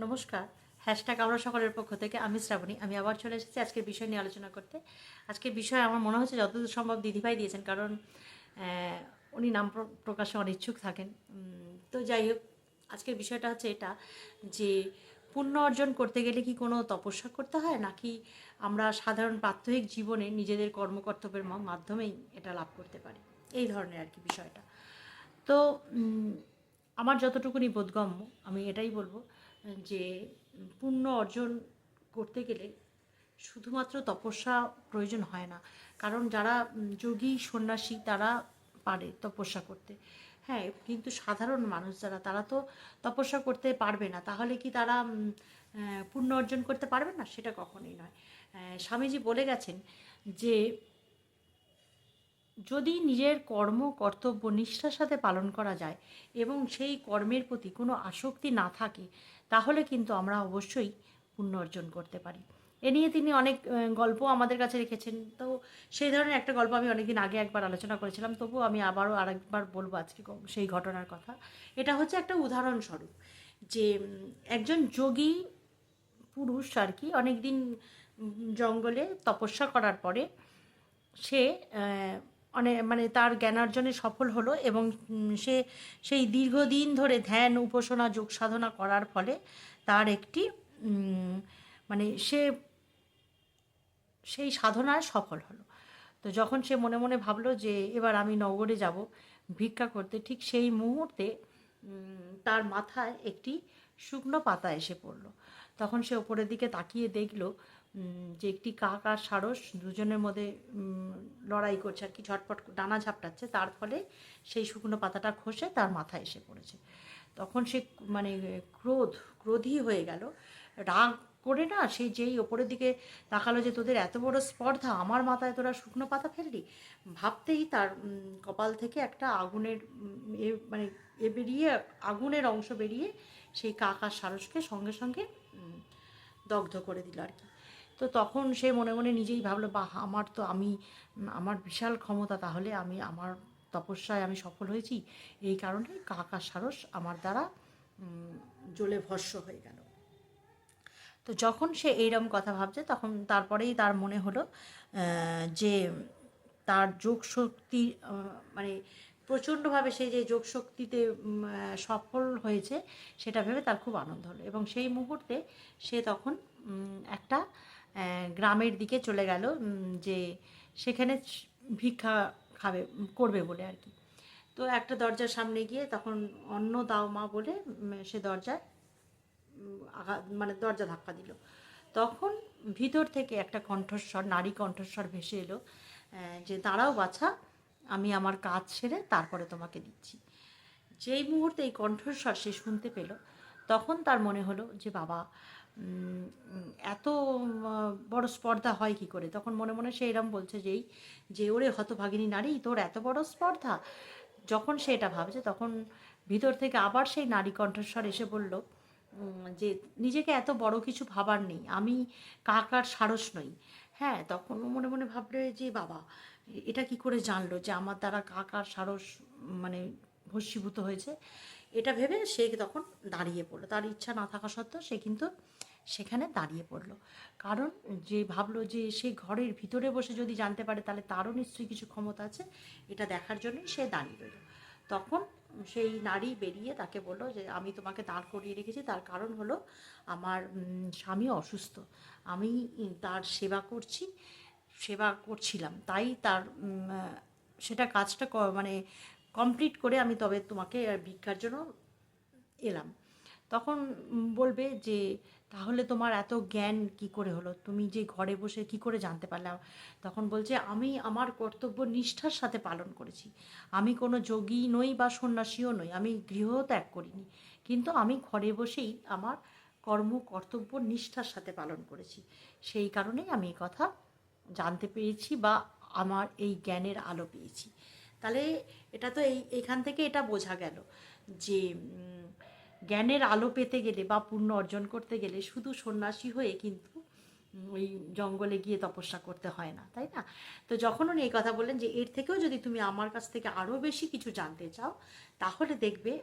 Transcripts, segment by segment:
নমস্কার। হ্যাশট্যাগ আমরা সকলের পক্ষ থেকে, আমি শ্রাবণী। আমি আবার চলে এসেছি আজকের বিষয় নিয়ে আলোচনা করতে। আজকের বিষয় আমার মনে হচ্ছে যতদূর সম্ভব দিদিভাই দিয়েছেন, কারণ উনি নাম প্র- প্রকাশে অনিচ্ছুক থাকেন। তো যাই হোক, আজকের বিষয়টা হচ্ছে এটা যে, পুণ্য অর্জন করতে গেলে কি কোনো তপস্যা করতে হয়? নাকি আমরা সাধারণ প্রাত্যহিক জীবনে নিজেদের কর্মকর্তব্যের মাধ্যমেই এটা লাভ করতে পারি? এই ধরনের আর কি বিষয়টা। তো আমার যতটুকুনি বোধগম্য, আমি এটাই বলব যে পুণ্য অর্জন করতে গেলে শুধুমাত্র তপস্যা প্রয়োজন হয় না। কারণ যারা যোগী, সন্ন্যাসী তারা পারে তপস্যা করতে। হ্যাঁ কিন্তু সাধারণ মানুষ যারা, তারা তো তপস্যা করতে পারবে না। তাহলে কি তারা পুণ্য অর্জন করতে পারবে না? সেটা কখনোই নয়। স্বামীজি বলে গেছেন যে, যদি নিজের কর্ম, কর্তব্য, নিষ্ঠার সাথে পালন করা যায় এবং সেই কর্মের প্রতি কোনো আসক্তি না থাকে তাহলে কিন্তু আমরা অবশ্যই পুণ্য অর্জন করতে পারি। এ নিয়ে তিনি অনেক গল্প আমাদের কাছে রেখেছেন। তো সেই ধরনের একটা গল্প আমি অনেকদিন আগে একবার আলোচনা করেছিলাম, তবুও আমি আবারও আরেকবার বলব আজকে সেই ঘটনার কথা। এটা হচ্ছে একটা উদাহরণস্বরূপ যে একজন যোগী পুরুষ আর কি অনেকদিন জঙ্গলে তপস্যা করার পরে সে অনেক মানে তার জ্ঞানার্জনে সফল হলো এবং সে সেই দীর্ঘদিন ধরে ধ্যান, উপাসনা, যোগ সাধনা করার ফলে তার একটি মানে সে, সেই সাধনায় সফল হলো। তো যখন সে মনে মনে ভাবলো যে এবার আমি নগরে যাব, ভিক্ষা করতে, ঠিক সেই মুহূর্তে তার মাথায় একটি শুকনো পাতা এসে পড়ল। তখন সে ওপরের দিকে তাকিয়ে দেখল যে একটি কাক আর সারস দুজনের মধ্যে লড়াই করছে আর কি, ঝটপট ডানা ঝাপটাচ্ছে। তার ফলে সেই শুকনো পাতাটা খসে, তার মাথায় এসে পড়েছে। তখন সে মানে ক্রোধ ক্রোধই হয়ে গেল। রাগ করে না, সে যেই ওপরের দিকে তাকালো যে তোদের এত বড় স্পর্ধা, আমার মাথায় তোরা শুকনো পাতা ফেললি? ভাবতেই তার কপাল থেকে একটা আগুনের এ মানে এ বেরিয়ে, আগুনের অংশ বেরিয়ে সেই কাকা সারসকে সঙ্গে সঙ্গে দগ্ধ করে দিল আর কি। তো তখন সে মনে মনে নিজেই ভাবলো বা আমার তো আমি, আমার বিশাল ক্ষমতা, তাহলে আমি, আমার তপস্যায় আমি সফল হয়েছি। এই কারণে কাকা সারস আমার দ্বারা জ্বলে ভস্য হয়ে গেল। তো যখন সে এইরকম কথা ভাবছে, তখন তারপরেই তার মনে হলো যে তার যোগ শক্তি মানে প্রচণ্ডভাবে সে যে যোগ শক্তিতে সফল হয়েছে, সেটা ভেবে তার খুব আনন্দ হলো। এবং সেই মুহূর্তে সে তখন একটা গ্রামের দিকে চলে গেল যে সেখানে ভিক্ষা খাবে, করবে বলে আর কি। তো একটা দরজার সামনে গিয়ে তখন অন্ন দাও মা বলে সে দরজায় মানে দরজা ধাক্কা দিল। তখন ভিতর থেকে একটা কণ্ঠস্বর, নারী কণ্ঠস্বর ভেসে এলো যে, দাঁড়াও বাছা আমি আমার কাজ সেরে তারপরে তোমাকে দিচ্ছি। যেই মুহূর্তে এই কণ্ঠস্বর সে শুনতে পেল, তখন তার মনে হলো যে, বাবা এত বড় স্পর্ধা হয় কি করে? তখন মনে মনে সে এরম বলছে যেই যে ওরে হতভাগিনী নারী, তোর এত বড় স্পর্ধা? যখন সে এটা ভাবছে, তখন ভিতর থেকে আবার সেই নারী কণ্ঠস্বর এসে বলল যে, নিজেকে এত বড় কিছু ভাবার নেই। আমি কাকার সারস নই। হ্যাঁ তখন মনে মনে ভাবলে যে, বাবা এটা কি করে জানলো যে আমার দ্বারা কাকার সারস মানে ভস্মীভূত হয়েছে? এটা ভেবে সে তখন দাঁড়িয়ে পড়ল। তার ইচ্ছা না থাকা সত্ত্বেও সে কিন্তু সেখানে দাঁড়িয়ে পড়ল। কারণ যে ভাবলো যে সে ঘরের ভিতরে বসে যদি জানতে পারে, তাহলে তারও নিশ্চয়ই কিছু ক্ষমতা আছে। এটা দেখার জন্যই সে দাঁড়িয়ে রইল। তখন সেই নারী বেরিয়ে তাকে বলল যে, আমি তোমাকে দাঁড় করিয়ে রেখেছি। তার কারণ হলো আমার স্বামী অসুস্থ। আমি তার সেবা করছি। সেবা করছিলাম। তাই তার সেটা কাজটা মানে কমপ্লিট করে আমি তবে তোমাকে ভিক্ষার জন্য এলাম। তখন বলবে যে, তাহলে তোমার এত জ্ঞান কি করে হলো? তুমি যে ঘরে বসে কি করে জানতে পারলাম? তখন বলছে, আমি আমার কর্তব্য নিষ্ঠার সাথে পালন করেছি। আমি কোনো যোগী নই বা সন্ন্যাসীও নই। আমি গৃহ ত্যাগ করিনি। কিন্তু আমি ঘরে বসেই আমার কর্ম, কর্তব্য নিষ্ঠার সাথে পালন করেছি। সেই কারণেই আমি কথা জানতে পেরেছি বা আমার এই জ্ঞানের আলো পেয়েছি। তাহলে এটা তো এই, এখান থেকে এটা বোঝা গেল যে জ্ঞানের আলো পেতে গেলে বা পুণ্য অর্জন করতে গেলে শুধু সন্ন্যাসী হয়ে কিন্তু ওই জঙ্গলে গিয়ে তপস্যা করতে হয় না, তাই না? তো যখন উনি এই কথা বললেন যে, এর থেকেও যদি তুমি আমার কাছ থেকে আরও বেশি কিছু জানতে চাও, তাহলে দেখবে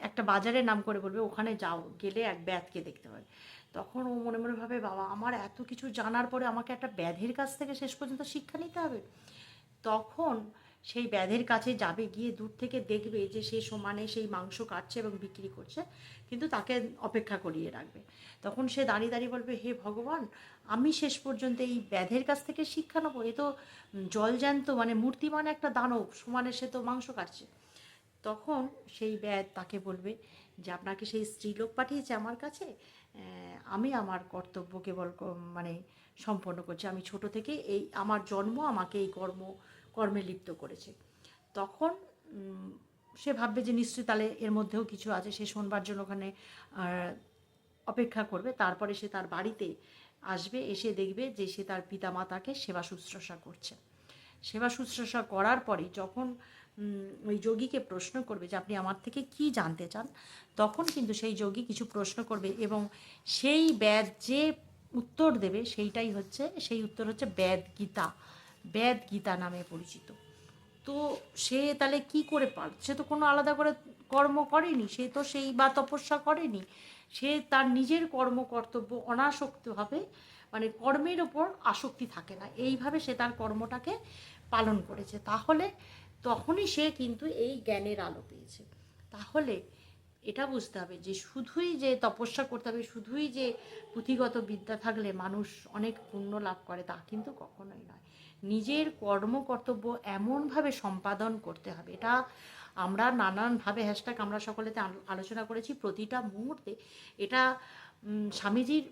একটা বাজারের নাম করে বলবে, ওখানে যাও, গেলে এক ব্যাধকে দেখতে পাবে। তখন ও মনে মনে ভাবে, বাবা, আমার এত কিছু জানার পরে আমাকে একটা ব্যাধের কাছ থেকে শেষ পর্যন্ত শিক্ষা নিতে হবে। তখন সেই ব্যাধের কাছে যাবে, গিয়ে দূর থেকে দেখবে যে সে সমানে সেই মাংস কাটছে এবং বিক্রি করছে, কিন্তু তাকে অপেক্ষা করিয়ে রাখবে। তখন সে দাঁড়িয়ে দাঁড়িয়ে বলবে, হে ভগবান, আমি শেষ পর্যন্ত এই ব্যাধের কাছ থেকে শিক্ষা নেব। এ তো জলজ্যান্ত মানে মূর্তিমান একটা দানব, সমানে সে তো মাংস কাটছে। তখন সেই ব্যাধ তাকে বলবে যে, আপনাকে সেই স্ত্রীলোক পাঠিয়েছে আমার কাছে আমি আমার কর্তব্য কেবল মানে সম্পন্ন করছি। আমি ছোট থেকে এই, আমার জন্ম, আমাকে এই কর্ম কর্মে লিপ্ত করেছে। তখন সে ভাববে যে নিশ্চয়ই তাহলে এর মধ্যেও কিছু আছে, সে শোনবার জন্য ওখানে অপেক্ষা করবে। তারপরে সে তার বাড়িতে আসবে, এসে দেখবে যে সে তার পিতামাতাকে সেবা শুশ্রূষা করছে। সেবা শুশ্রূষা করার পরে যখন ওই যোগীকে প্রশ্ন করবে যে আপনি আমার থেকে কি জানতে চান, তখন কিন্তু সেই যোগী কিছু প্রশ্ন করবে এবং সেই ব্যাদ যে উত্তর দেবে সেইটাই হচ্ছে, সেই উত্তর হচ্ছে ব্যাদ গীতা। ব্যাদ গীতা নামে পরিচিত। তো সে তাহলে কি করে পার সে তো কোনো আলাদা করে কর্ম করেনি, সে তো সেই বা তপস্যা করেনি। সে তার নিজের কর্ম কর্তব্য অনাসক্তভাবে মানে কর্মের ওপর আসক্তি থাকে না। এইভাবে সে তার কর্মটাকে পালন করেছে। তাহলে তখনই সে কিন্তু এই জ্ঞানের আলো পেয়েছে। তাহলে এটা বুঝতে হবে যে শুধুই যে তপস্যা করতে হবে, শুধুই যে পুঁথিগত বিদ্যা থাকলে মানুষ অনেক পুণ্য লাভ করে, তা কিন্তু কখনোই নয়। নিজের কর্ম কর্তব্য এমনভাবে সম্পাদন করতে হবে। এটা আমরা নানানভাবে হ্যাশট্যাগ আমরা সকলেতে আলোচনা করেছি। প্রতিটা মুহূর্তে এটা স্বামীজির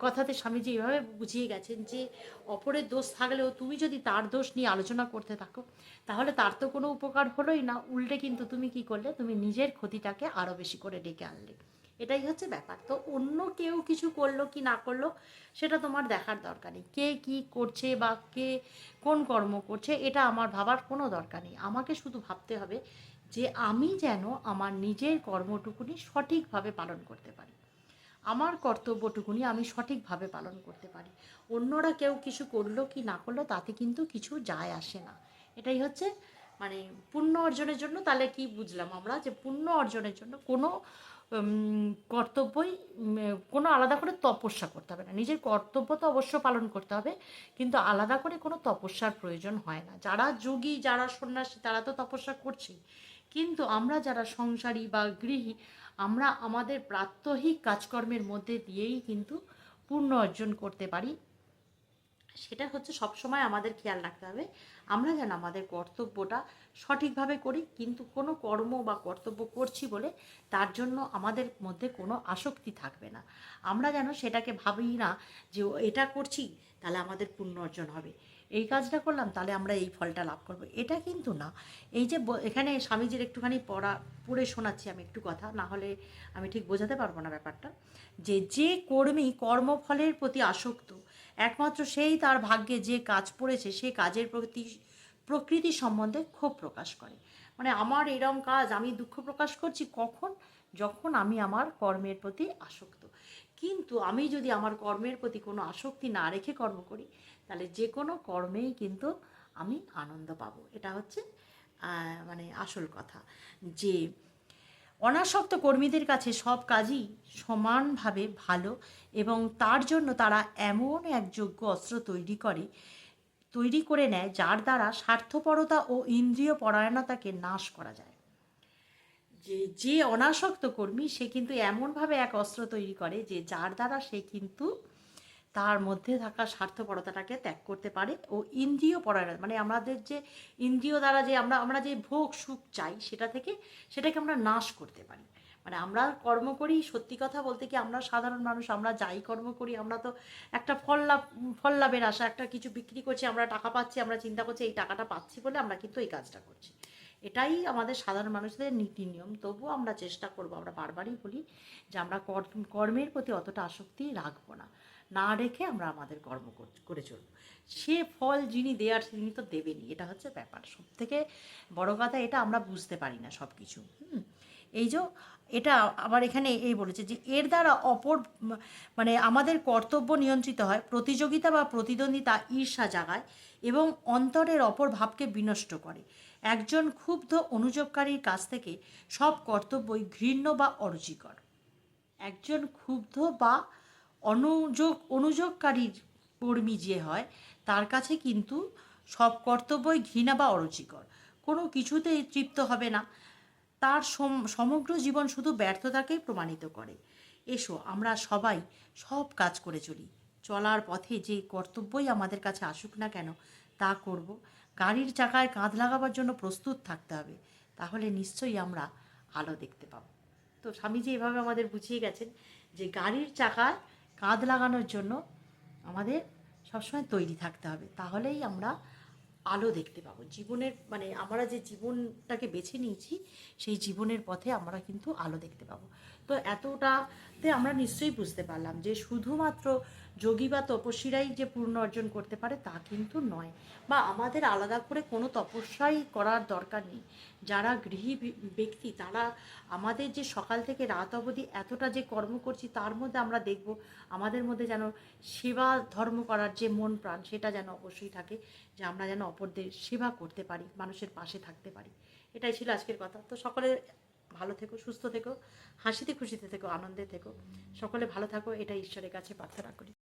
কথাতে স্বামীজি এভাবে বুঝিয়ে গেছেন যে অপরের দোষ থাকলেও তুমি যদি তার দোষ নিয়ে আলোচনা করতে থাকো, তাহলে তার তো কোনো উপকার হলোই না। উল্টে কিন্তু তুমি কি করলে? তুমি নিজের ক্ষতিটাকে আরও বেশি করে ডেকে আনলে। এটাই হচ্ছে ব্যাপার। তো অন্য কেউ কিছু করল কি না করল, সেটা তোমার দেখার দরকার নেই। কে কি করছে বা কে কোন কর্ম করছে, এটা আমার ভাবার কোনো দরকার নেই। আমাকে শুধু ভাবতে হবে যে আমি যেন আমার নিজের কর্মটুকুনি সঠিকভাবে পালন করতে পারি। আমার কর্তব্যটুকুনি আমি সঠিকভাবে পালন করতে পারি। অন্যরা কেউ কিছু করল কি না করল, তাতে কিন্তু কিছু যায় আসে না। এটাই হচ্ছে মানে পুণ্য অর্জনের জন্য তাহলে কি বুঝলাম আমরা? যে পুণ্য অর্জনের জন্য কোনো কর্তব্যই কোনো আলাদা করে তপস্যা করতে হবে না। নিজের কর্তব্য তো অবশ্য পালন করতে হবে, কিন্তু আলাদা করে কোনো তপস্যার প্রয়োজন হয় না। যারা যোগী, যারা সন্ন্যাসী, তারা তো তপস্যা করছেই কিন্তু আমরা যারা সংসারী বা গৃহী, আমরা আমাদের প্রাত্যহিক কাজকর্মের মধ্যে দিয়েই কিন্তু পূর্ণ অর্জন করতে পারি। সেটা হচ্ছে সবসময় আমাদের খেয়াল রাখতে হবে। আমরা যেন আমাদের কর্তব্যটা সঠিকভাবে করি, কিন্তু কোনো কর্ম বা কর্তব্য করছি বলে তার জন্য আমাদের মধ্যে কোনো আসক্তি থাকবে না। আমরা যেন সেটাকে ভাবি না যে এটা করছি, তাহলে আমাদের পুণ্য অর্জন হবে। এই কাজটা করলাম, তাহলে আমরা এই ফলটা লাভ করব। এটা কিন্তু না। এই যে এখানে স্বামীজির একটুখানি পড়া, পড়ে শোনাচ্ছি আমি একটু কথা, না হলে আমি ঠিক বোঝাতে পারব না ব্যাপারটা। যে যে কর্মী কর্মফলের প্রতি আসক্ত, একমাত্র সেই তার ভাগ্যে যে কাজ পড়েছে, সে কাজের প্রতি, প্রকৃতি সম্বন্ধে ক্ষোভ প্রকাশ করে। মানে আমার এরম কাজ, আমি দুঃখ প্রকাশ করছি কখন? যখন আমি আমার কর্মের প্রতি আসক্ত। কিন্তু আমি যদি আমার কর্মের প্রতি কোনো আসক্তি না রেখে কর্ম করি, তাহলে যে কোনো কর্মেই কিন্তু আমি আনন্দ পাবো। এটা হচ্ছে মানে আসল কথা। যে অনাসক্ত কর্মীদের কাছে সব কাজই সমানভাবে ভালো এবং তার জন্য তারা এমন এক যোগ্য অস্ত্র তৈরি করে তৈরি করে নেয় যার দ্বারা স্বার্থপরতা ও ইন্দ্রিয় পরায়ণতাকে নাশ করা যায়। যে যে অনাসক্ত কর্মী, সে কিন্তু এমনভাবে এক অস্ত্র তৈরি করে যে, যার দ্বারা সে কিন্তু তার মধ্যে থাকা স্বার্থপরতাটাকে ত্যাগ করতে পারে ও ইন্দ্রিয় পরায়ণ মানে আমাদের যে ইন্দ্রিয় দ্বারা যে আমরা আমরা যে ভোগ সুখ চাই, সেটা থেকে, সেটাকে আমরা নাশ করতে পারি। মানে আমরা কর্ম করি, সত্যি কথা বলতে কি আমরা সাধারণ মানুষ, আমরা যাই কর্ম করি, আমরা তো একটা ফল লাভ, ফল লাভের আশা, একটা কিছু বিক্রি করছি, আমরা টাকা পাচ্ছি, আমরা চিন্তা করছি, এই টাকাটা পাচ্ছি বলে আমরা কিন্তু এই কাজটা করছি। এটাই আমাদের সাধারণ মানুষদের নীতি নিয়ম। তবুও আমরা চেষ্টা করব, আমরা বারবারই বলি যে আমরা কর- কর্মের প্রতি অতটা আসক্তি রাখব না। না রেখে আমরা আমাদের কর্ম করে চলব। সে ফল যিনি দেয়ার, তিনি তো দেবেনি এটা হচ্ছে ব্যাপার। সব থেকে বড় কথা, এটা আমরা বুঝতে পারি না সব কিছু হুম? এই যে এটা আবার এখানে এই বলেছে যে এর দ্বারা অপর মানে আমাদের কর্তব্য নিয়ন্ত্রিত হয়, প্রতিযোগিতা বা প্রতিদ্বন্দ্বিতা ঈর্ষা জাগায় এবং অন্তরের অপর ভাবকে বিনষ্ট করে। একজন ক্ষুব্ধ অনুযোগকারীর কাছ থেকে সব কর্তব্যই ঘৃণ্য বা অরুচিকর। একজন ক্ষুব্ধ বা অনুযোগ অনুযোগকারীর কর্মী যে হয়, তার কাছে কিন্তু সব কর্তব্যই ঘৃণা বা অরুচিকর। কোনো কিছুতেই তৃপ্ত হবে না। তার সম- সমগ্র জীবন শুধু ব্যর্থতাকেই প্রমাণিত করে। এসো, আমরা সবাই সব কাজ করে চলি। চলার পথে যে কর্তব্যই আমাদের কাছে আসুক না কেন, তা করব। গাড়ির চাকায় কাঁধ লাগাবার জন্য প্রস্তুত থাকতে হবে। তাহলে নিশ্চয়ই আমরা আলো দেখতে পাবো। তো স্বামীজি এভাবে আমাদের বুঝিয়ে গেছেন যে গাড়ির চাকায় কাঁধ লাগানোর জন্য আমাদের সবসময় তৈরি থাকতে হবে। তাহলেই আমরা আলো দেখতে পাবো। জীবনের মানে আমরা যে জীবনটাকে বেছে নিয়েছি, সেই জীবনের পথে আমরা কিন্তু আলো দেখতে পাবো। তো এতটাতে আমরা নিশ্চয়ই বুঝতে পারলাম যে শুধুমাত্র যোগী বা তপস্বীরাই যে পূর্ণ অর্জন করতে পারে তা কিন্তু নয়। বা আমাদের আলাদা করে কোনো তপস্যাই করার দরকার নেই। যারা গৃহী ব্যক্তি, তারা আমাদের যে সকাল থেকে রাত অবধি এতটা যে কর্ম করছি, তার মধ্যে আমরা দেখব আমাদের মধ্যে যেন সেবা, ধর্ম করার যে মন প্রাণ, সেটা যেন অবশ্যই থাকে, যে আমরা যেন অপরদের সেবা করতে পারি, মানুষের পাশে থাকতে পারি। এটাই ছিল আজকের কথা। তো সকলে ভালো থেকো, সুস্থ থেকো, হাসিতে খুশিতে থেকো, আনন্দে থেকো। সকলে ভালো থাকো এটা ঈশ্বরের কাছে প্রার্থনা করি।